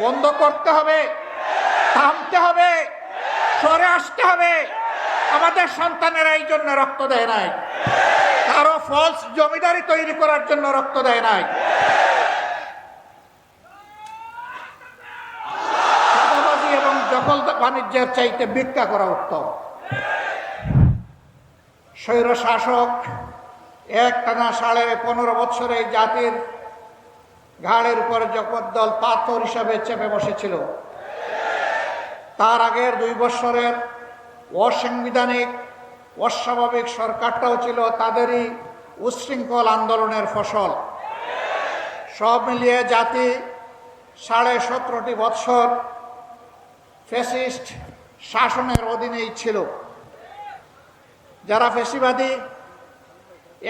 বন্ধ করতে হবে। থামতে হবে। সরে আসতে হবে। আমাদের সন্তানেরা এই জন্য রক্ত দেয় নাই। কারও ফলস জমিদারি তৈরি করার জন্য রক্ত দেয় নাই। এবং দখল বাণিজ্যের চাইতে ভিক্ষা করা উত্তম। স্বৈর শাসক এক টানা সাড়ে পনেরো বছরে জাতির ঘাড়ের উপর জগদ্দল পাথর হিসাবে চেপে বসেছিল। তার আগের দুই বছরের অসাংবিধানিক, অস্বাভাবিক সরকারটাও ছিল তাদেরই উচ্ছৃঙ্খল আন্দোলনের ফসল। সব মিলিয়ে জাতি সাড়ে সতেরোটি বৎসর ফ্যাসিস্ট শাসনের অধীনেই ছিল। যারা ফেসিবাদী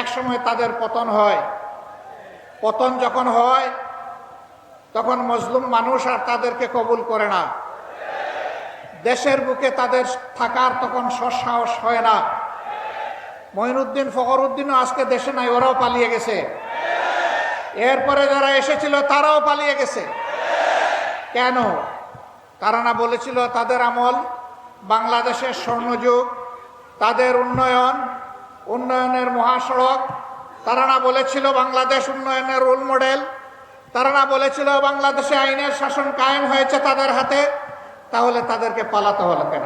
একসময় তাদের পতন হয়। পতন যখন হয়, তখন মজলুম মানুষ আর তাদেরকে কবুল করে না। দেশের বুকে তাদের থাকার তখন সসাহস হয় না। মঈনুদ্দিন, ফখরুদ্দিনও আজকে দেশে নাই, ওরাও পালিয়ে গেছে। এরপরে যারা এসেছিল, তারাও পালিয়ে গেছে। কেন? তারা না বলেছিল, তাদের আমল বাংলাদেশের স্বর্ণযুগ, তাদের উন্নয়ন, উন্নয়নের মহাসড়ক তারা না বলেছিল বাংলাদেশ উন্নয়নের রোল মডেল তারা না বলেছিল বাংলাদেশে আইনের শাসন কায়েম হয়েছে তাদের হাতে, তাহলে তাদেরকে পালাতে হলো কেন?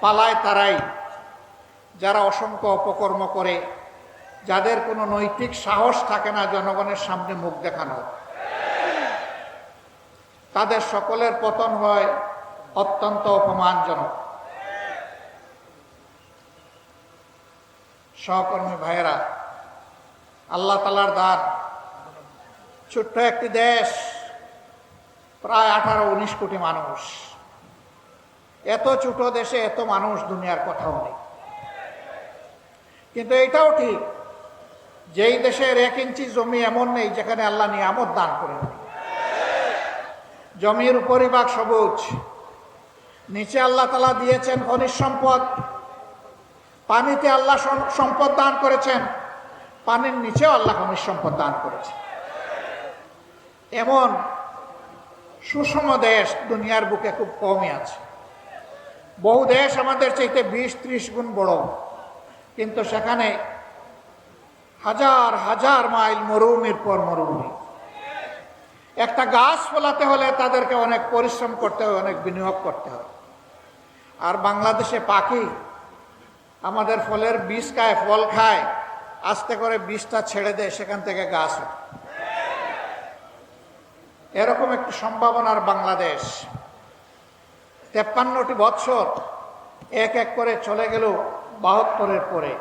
পালায় তারাই। যারা অসংখ্য অপকর্ম করে, যাদের কোনো নৈতিক সাহস থাকে না জনগণের সামনে মুখ দেখানো। তাদের সকলের পতন হয় অত্যন্ত অপমানজনক। সহকর্মী ভাইয়েরা, আল্লাহ তালার দান। ছোট্ট একটি দেশ, প্রায় আঠারো উনিশ কোটি মানুষ। এত ছোট দেশে এত মানুষ দুনিয়ার কথাও নেই। কিন্তু এটাও ঠিক, যেই দেশের এক ইঞ্চি জমি এমন নেই যেখানে আল্লাহ নিয়ামত দান করেন জমির উপরিভাগ সবুজ, নিচে আল্লাহ তালা দিয়েছেন খনিজ সম্পদ। পানিতে আল্লাহ সম্পদ দান করেছেন। পানির নিচেও আল্লাহ খনিজ সম্পদ দান করেছেন। এমন সুষম দেশ দুনিয়ার বুকে খুব কমই আছে। বহু দেশ আমাদের চাইতে বিশ, ত্রিশ গুণ বড়। কিন্তু সেখানে হাজার হাজার মাইল মরুভূমির পর মরুভূমি। একটা গাছ ফলাতে হলে তাদেরকে অনেক পরিশ্রম করতে হয়, অনেক বিনিয়োগ করতে হয়। আর বাংলাদেশে পাখি আমাদের ফলের বীজ খায়, ফল খায়, আস্তে করে বীজটা ছেড়ে দেয়, সেখান থেকে গাছ এরকম একটি সম্ভাবনার বাংলাদেশ। তেপ্পান্নটি বৎসর এক এক করে চলে গেল বাহাত্তরের পরে।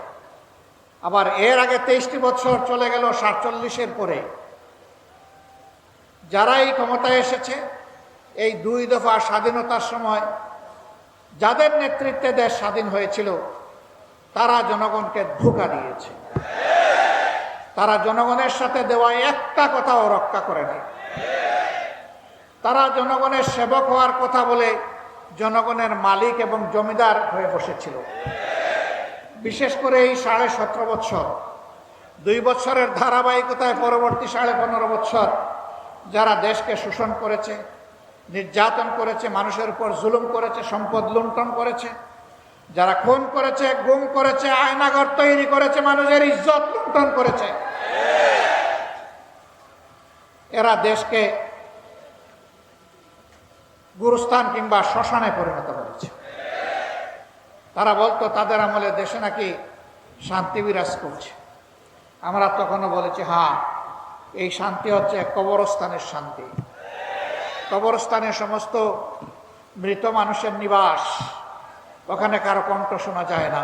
আবার এর আগে তেইশটি বছর চলে গেল সাতচল্লিশের পরে। যারা এই ক্ষমতায় এসেছে, এই দুই দফা স্বাধীনতার সময় যাদের নেতৃত্বে দেশ স্বাধীন হয়েছিল তারা জনগণকে ধোকা দিয়েছে। তারা জনগণের সাথে দেওয়া একটা কথাও রক্ষা করে নাই। তারা জনগণের সেবক হওয়ার কথা বলে জনগণের মালিক এবং জমিদার হয়ে বসেছিল। বিশেষ করে এই সাড়ে সতেরো বছর দুই বছরের ধারাবাহিকতায় পরবর্তী সাড়ে পনেরো বছর যারা দেশকে শোষণ করেছে, নির্যাতন করেছে, মানুষের উপর জুলুম করেছে, সম্পদ লুণ্ঠন করেছে যারা খুন করেছে, গুম করেছে আয়নাগর তৈরি করেছে, মানুষের ইজ্জত লুণ্ঠন করেছে। এরা দেশকে গুরুস্থান কিংবা শ্মশানে পরিণত করেছে। তারা বলতো, তাদের আমলে দেশে নাকি শান্তি বিরাজ করছে। আমরা তখনও বলেছি হ্যাঁ এই শান্তি হচ্ছে কবরস্থানের শান্তি। কবরস্থানে সমস্ত মৃত মানুষের নিবাস। ওখানে কারও কণ্ঠ শোনা যায় না।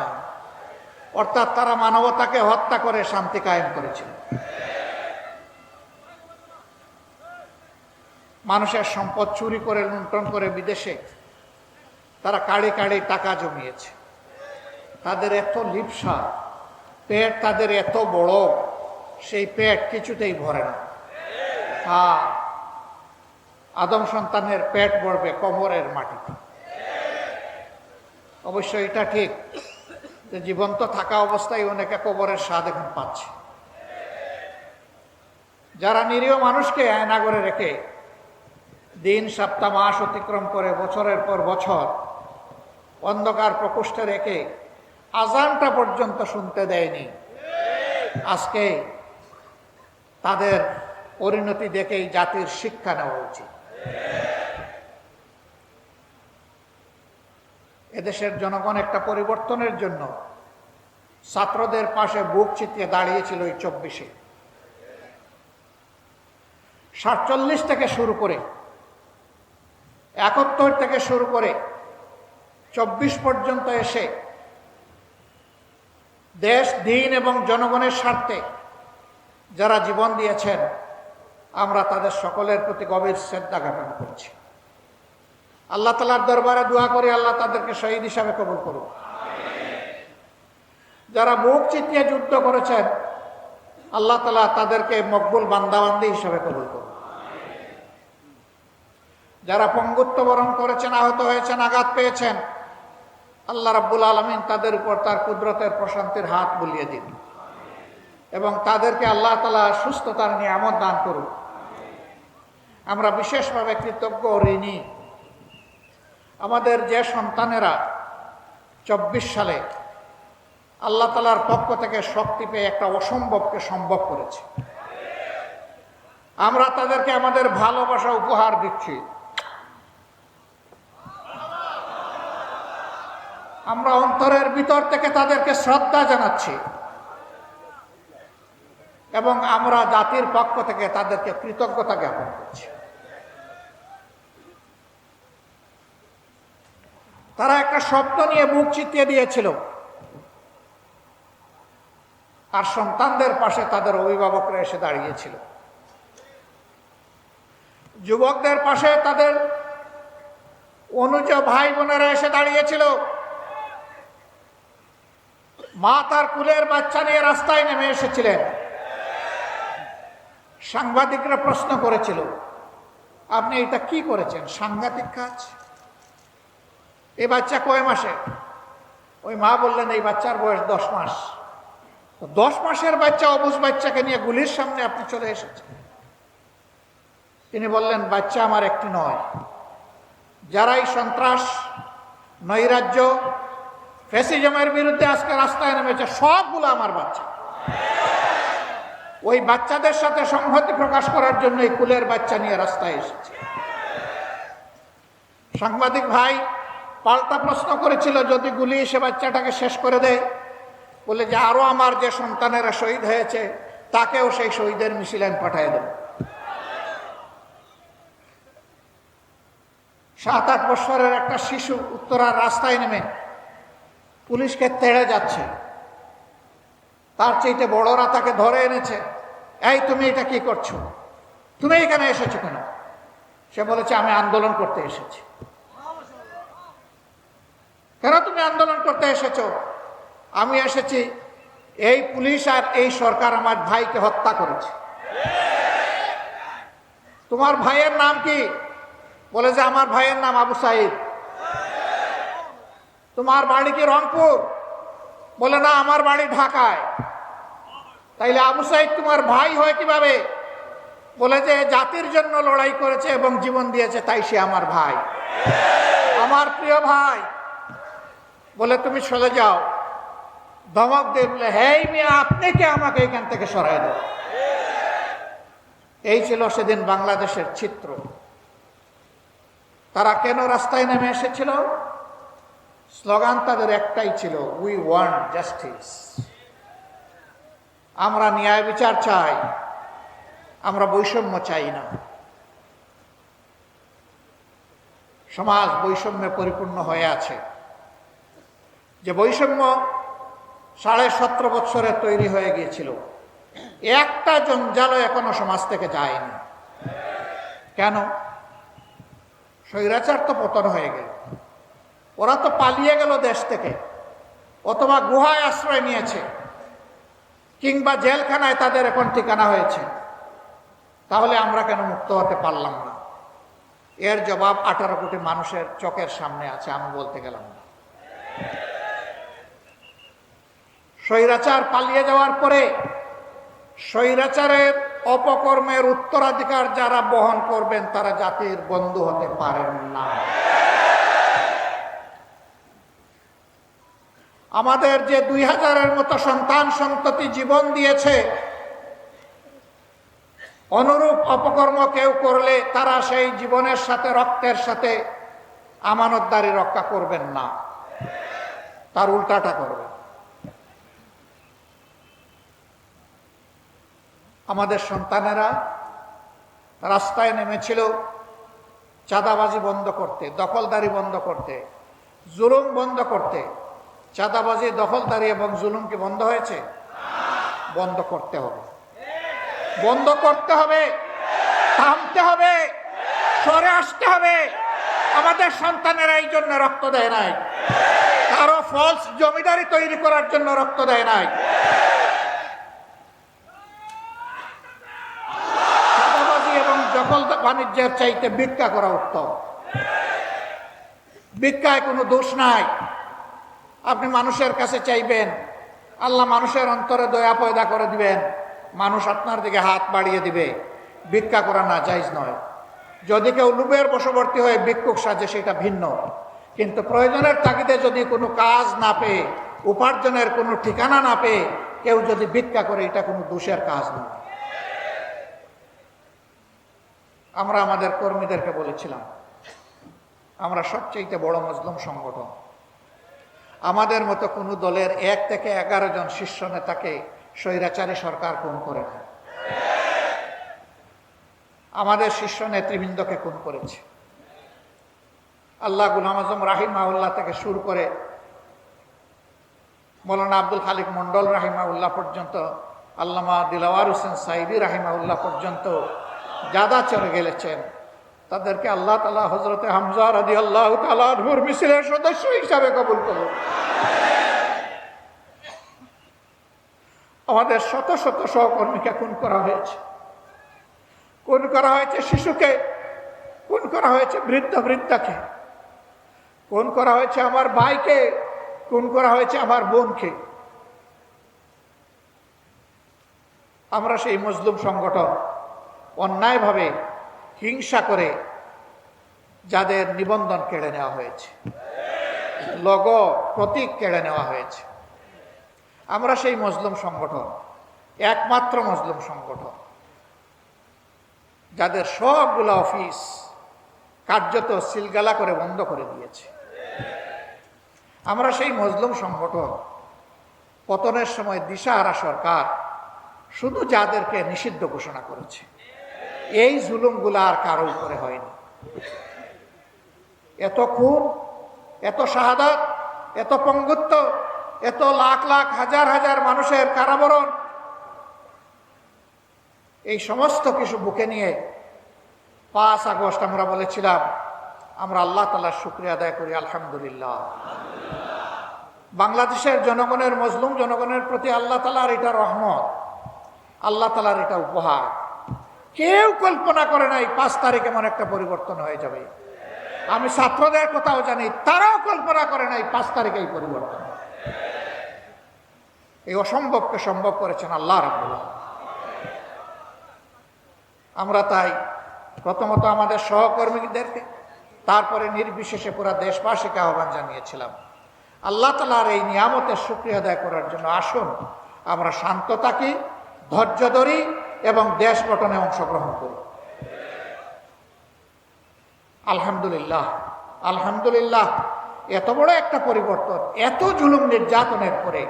অর্থাৎ তারা মানবতাকে হত্যা করে শান্তি কায়েম করেছিল। মানুষের সম্পদ চুরি করে লুণ্ঠন করে বিদেশে তারা কাড়ে কাড়ি টাকা জমিয়েছে। তাদের এত লিপসা, পেট তাদের এত বড়, সেই পেট কিছুতেই ভরে না। আদম সন্তানের পেট ভরবে কোমরের মাটিতে। অবশ্য এটা ঠিক যে জীবন্ত থাকা অবস্থায় অনেকে কবরের স্বাদ এখন পাচ্ছে। যারা নিরীহ মানুষকে আয়না করে রেখে দিন, সপ্তাহ, মাস অতিক্রম করে বছরের পর বছর অন্ধকার প্রকোষ্ঠে রেখে আজানটা পর্যন্ত শুনতে দেয়নি, আজকে তাদের পরিণতি দেখেই জাতির শিক্ষা নেওয়া উচিত। এদেশের জনগণ একটা পরিবর্তনের জন্য ছাত্রদের পাশে বুক চিতিয়ে দাঁড়িয়েছিল এই চব্বিশে। সাতচল্লিশ থেকে শুরু করে, একাত্তর থেকে শুরু করে চব্বিশ পর্যন্ত এসে দেশ, দিন এবং জনগণের স্বার্থে যারা জীবন দিয়েছেন, আমরা তাদের সকলের প্রতি গভীর শ্রদ্ধা জ্ঞাপন করছি। আল্লাহ তালার দরবারে দোয়া করে আল্লাহ তাদেরকে শহীদ হিসাবে কবুল করুন যারা মুখ চিতিয়ে যুদ্ধ করেছেন, আল্লাহ তালা তাদেরকে মকবুল বান্দাবান্দি হিসাবে কবুল করুন যারা পঙ্গুত্ব বরণ করেছেন, আহত হয়েছেন, আঘাত পেয়েছেন, আল্লাহ রাব্বুল আলমিন তাদের উপর তার কুদরতের প্রশান্তির হাত বুলিয়ে দিন। এবং তাদেরকে আল্লাহ তালা সুস্থতার নিয়ামত দান করুন আমরা বিশেষভাবে কৃতজ্ঞ ঋণী। আমাদের যে সন্তানেরা চব্বিশ সালে আল্লাহ তালার পক্ষ থেকে শক্তি পেয়ে একটা অসম্ভবকে সম্ভব করেছে। আমরা তাদেরকে আমাদের ভালোবাসা উপহার দিচ্ছি। আমরা অন্তরের ভিতর থেকে তাদেরকে শ্রদ্ধা জানাচ্ছি এবং আমরা জাতির পক্ষ থেকে তাদেরকে কৃতজ্ঞতা জ্ঞাপন করছি। তারা একটা স্বপ্ন নিয়ে বুক চিতিয়ে দিয়েছিল। আর সন্তানদের পাশে তাদের অভিভাবকরা এসে দাঁড়িয়েছিল। যুবকদের পাশে তাদের অনুজ ভাই বোনেরা এসে দাঁড়িয়েছিল। মা তার কুলের বাচ্চা নিয়ে রাস্তায় নেমে এসেছিলেন। সাংবাদিকরা প্রশ্ন করেছিল, আপনি এটা কি করেছেন? সাংঘাতিক কাজ? এই বাচ্চা কয় মাসে? ওই মা বললেন, এই বাচ্চার বয়স দশ মাস। দশ মাসের বাচ্চা, অবুজ বাচ্চাকে নিয়ে গুলির সামনে আপনি চলে এসেছেন। তিনি বললেন, বাচ্চা আমার একটি নয়। যারাই সন্ত্রাস, নৈরাজ্য ফেসিজমের বিরুদ্ধে আজকে রাস্তায় নেমেছে, সবগুলো আমার বাচ্চা। ওই বাচ্চাদের সাথে সংহতি প্রকাশ করার জন্য এই কুলের বাচ্চা নিয়ে রাস্তায় এসেছে। সাংবাদিক ভাই পাল্টা প্রশ্ন করেছিল, যদি গুলি সে বাচ্চাটাকে শেষ করে দেয়। বলে যে আরও আমার যে সন্তানেরা শহীদ হয়েছে, তাকেও সেই শহীদের মিছিলেন পাঠিয়ে দেব। সাত আট বছরের একটা শিশু উত্তরার রাস্তায় নেমে পুলিশকে তেড়ে যাচ্ছে। তার চাইতে বড়রা তাকে ধরে এনেছে। এই, তুমি এটা কি করছ? তুমি এখানে এসেছ কেন? সে বলেছে, আমি আন্দোলন করতে এসেছি। কেন তুমি আন্দোলন করতে এসেছ। আমি এসেছি, এই পুলিশ আর এই সরকার আমার ভাইকে হত্যা করেছে। তোমার ভাইয়ের নাম কি? বলে যে আমার ভাইয়ের নাম আবু সাইদ। তোমার বাড়ি কি রংপুর? বলে না, আমার বাড়ি ঢাকায়। তাইলে আবু সাইদ তোমার ভাই হয় কীভাবে? বলে যে জাতির জন্য লড়াই করেছে এবং জীবন দিয়েছে, তাই সে আমার ভাই। আমার প্রিয় ভাই বলে, তুমি চলে যাও। ধমক দিয়ে বলে, হেই মেয়ে, আপনি কে আমাকে এখান থেকে সরাই দেব এই ছিল সেদিন বাংলাদেশের চিত্র। তারা কেন রাস্তায় নেমে এসেছিল? স্লোগান তাদের একটাই ছিল উই ওয়ান্ট জাস্টিস আমরা ন্যায় বিচার চাই, আমরা বৈষম্য চাই না। সমাজ বৈষম্যে পরিপূর্ণ হয়ে আছে। যে বৈষম্য সাড়ে সতেরো বৎসরে তৈরি হয়ে গিয়েছিল। একটা জঞ্জালও এখনও সমাজ থেকে যায়নি। কেন? স্বৈরাচার তো পতন হয়ে গেল। ওরা তো পালিয়ে গেল দেশ থেকে, অথবা গুহায় আশ্রয় নিয়েছে, কিংবা জেলখানায় তাদের এখন ঠিকানা হয়েছে। তাহলে আমরা কেন মুক্ত হতে পারলাম না? এর জবাব আঠারো কোটি মানুষের চোখের সামনে আছে, আমি বলতে গেলাম না। স্বৈরাচার পালিয়ে যাওয়ার পরে স্বৈরাচারের অপকর্মের উত্তরাধিকার যারা বহন করবেন, তারা জাতির বন্ধু হতে পারেন না। আমাদের যে দুই হাজারের মতো সন্তান সন্ততি জীবন দিয়েছে, অনুরূপ অপকর্ম কেউ করলে তারা সেই জীবনের সাথে, রক্তের সাথে আমানতদারি রক্ষা করবেন না। তার উল্টাটা করবেন। আমাদের সন্তানেরা রাস্তায় নেমেছিল, চাঁদাবাজি বন্ধ করতে, দখলদারি বন্ধ করতে, জুলুম বন্ধ করতে। চাঁদাবাজি, দখলদারি এবং জুলুম কি বন্ধ হয়েছে? বন্ধ করতে হবে। বন্ধ করতে হবে, থামতে হবে, সরে আসতে হবে। আমাদের সন্তানেরা এই জন্য রক্ত দেয় নাই। কারও ফলস জমিদারি তৈরি করার জন্য রক্ত দেয় নাই চাঁদাবাজি এবং দখল বাণিজ্যের চাইতে ভিক্ষা করা উত্তম। ভিক্ষায় কোনো দোষ নাই। আপনি মানুষের কাছে চাইবেন, আল্লাহ মানুষের অন্তরে দয়া পয়দা করে দিবেন, মানুষ আপনার দিকে হাত বাড়িয়ে দিবে। ভিক্ষা করা না যাইজ নয়। যদি কেউ লুবের বশবর্তী হয়ে ভিক্ষুক সাজে, সেটা ভিন্ন। কিন্তু প্রয়োজনের তাগিদে যদি কোনো কাজ না পেয়ে, উপার্জনের কোনো ঠিকানা না পেয়ে, কেউ যদি ভিক্ষা করে, এটা কোনো দোষের কাজ নয়। আমরা আমাদের কর্মীদেরকে বলেছিলাম, আমরা সবচেয়ে বড় মজলুম সংগঠন। আমাদের মতো কোনো দলের এক থেকে এগারো জন শীর্ষ নেতাকে স্বৈরাচারী সরকার খুন করে না। আমাদের শীর্ষ নেতৃবৃন্দকে খুন করেছে। আল্লাহ গুলাম আজম রাহিমাউল্লাহ থেকে শুরু করে মৌলানা আব্দুল খালিক মন্ডল রাহিমাউল্লাহ পর্যন্ত, আল্লামা দিলাওয়ার হোসেন সাইদি রাহিমাউল্লাহ পর্যন্ত যাদা চলে গেলেছেন। তাদেরকে আল্লাহ তালা হজরতে হামজা রাজি আল্লাহ তালাহুর মিছিলের সদস্য হিসাবে কবুল করুন। আমাদের শত শত সহকর্মীকে খুন করা হয়েছে। খুন করা হয়েছে শিশুকে, খুন করা হয়েছে বৃদ্ধ বৃদ্ধাকে। খুন করা হয়েছে আমার ভাইকে, খুন করা হয়েছে আমার বোনকে। আমরা সেই মজলুম সংগঠন অন্যায়ভাবে হিংসা করে যাদের নিবন্ধন কেড়ে নেওয়া হয়েছে। লগ প্রতীক কেড়ে নেওয়া হয়েছে। আমরা সেই মজলুম সংগঠন, একমাত্র মজলুম সংগঠন, যাদের সবগুলো অফিস কার্যত সিলগালা করে বন্ধ করে দিয়েছে। আমরা সেই মজলুম সংগঠন, পতনের সময় দিশাহারা সরকার শুধু যাদেরকে নিষিদ্ধ ঘোষণা করেছে এই জুলুমগুলো আর কারও উপরে হয়নি। এত খুন, এত শাহাদাত, এত পঙ্গুত্ব, এত লাখ লাখ, হাজার হাজার মানুষের কারাবরণ, এই সমস্ত কিছু বুকে নিয়ে পাঁচ আগস্ট আমরা বলেছিলাম, আমরা আল্লাহ তালার শুক্রিয়া আদায় করি, আলহামদুলিল্লাহ। বাংলাদেশের জনগণের, মজলুম জনগণের প্রতি আল্লাহ তালার এটা রহমত, আল্লাহ তালার এটা উপহার। কেউ কল্পনা করে নাই পাঁচ তারিখ এমন একটা পরিবর্তন হয়ে যাবে। আমি ছাত্রদের কথাও জানি, তারাও কল্পনা করে নাই পাঁচ তারিখে এই পরিবর্তন। এই অসম্ভবকে সম্ভব করেছেন আল্লাহ রাবুল্লাহ আমরা তাই প্রথমত আমাদের সহকর্মীদেরকে, তারপরে নির্বিশেষে পুরা দেশবাসীকে আহ্বান জানিয়েছিলাম, আল্লাহ তালার এই নিয়ামতের সুক্রিয়া আদায় করার জন্য আসুন, আমরা শান্ত থাকি, ধৈর্য ধরি এবং দেশ গঠনে অংশগ্রহণ করি। আলহামদুলিল্লাহ। আলহামদুলিল্লাহ, এত বড় একটা পরিবর্তন, এত জুলুম নির্যাতনের পরে,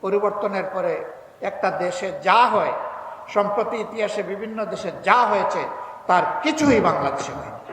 পরিবর্তনের পরে একটা দেশে যা হয়, সম্প্রতি ইতিহাসে বিভিন্ন দেশে যা হয়েছে, তার কিছুই বাংলাদেশে হয়নি।